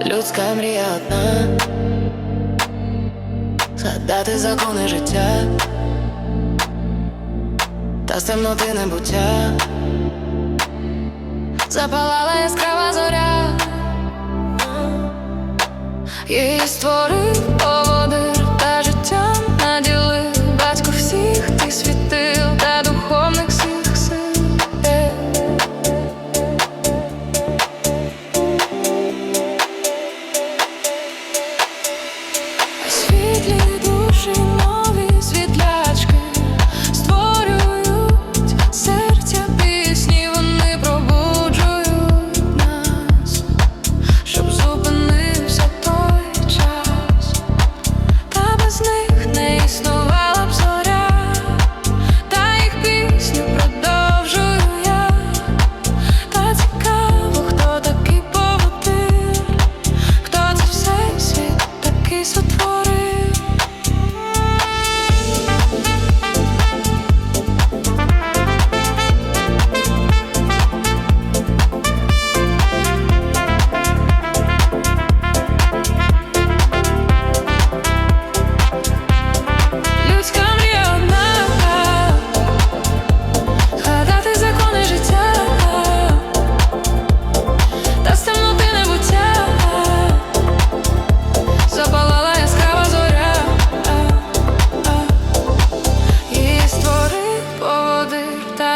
Людська мрія одна. Згадати закони життя, та з темноти небуття. Запалала яскрава зоря, її створила.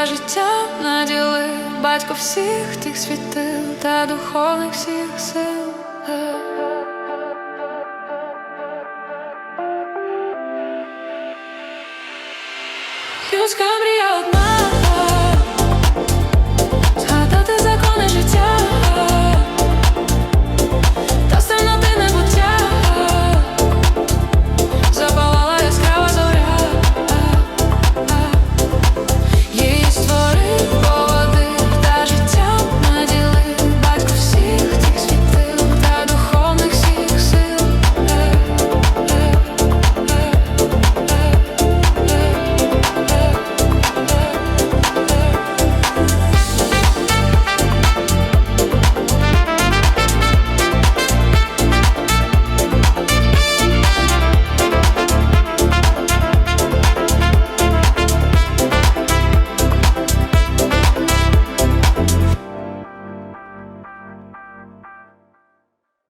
життя наділи батько всіх тих світил та духовних всіх сил. Людська мрія одна